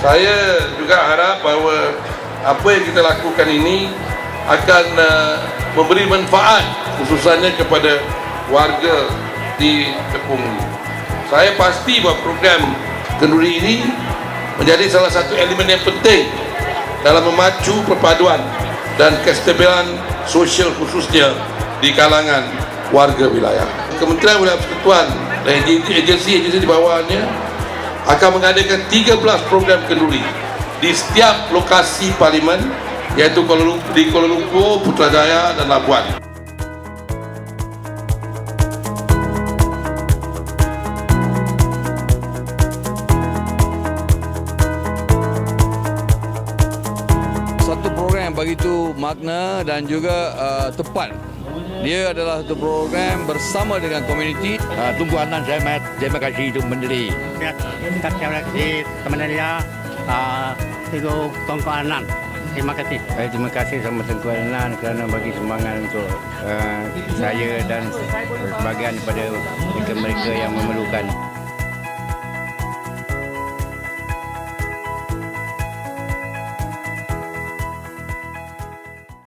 Saya juga harap bahawa apa yang kita lakukan ini akan uh, memberi manfaat khususnya kepada warga di Tepung ini. Saya pasti bahawa program kenduri ini menjadi salah satu elemen yang penting dalam memacu perpaduan dan kestabilan sosial khususnya di kalangan warga wilayah. Kementerian Wilayah Persekutuan dan agensi-agensi di bawahnya akan mengadakan 13 program kenduri di setiap lokasi parlimen iaitu Kuala Lumpur, di Kuala Lumpur, Putrajaya dan Labuan. satu program yang begitu makna dan juga uh, tepat. Dia adalah satu program bersama dengan komuniti. Uh, tunggu Anan Zahmat. Terima kasih untuk menteri. Ya, kita terima kasih teman dia. Uh, itu Tongko Anan. Terima kasih. Eh, terima kasih sama Tengku Anan kerana bagi semangat untuk uh, saya dan sebagian daripada mereka-mereka yang memerlukan.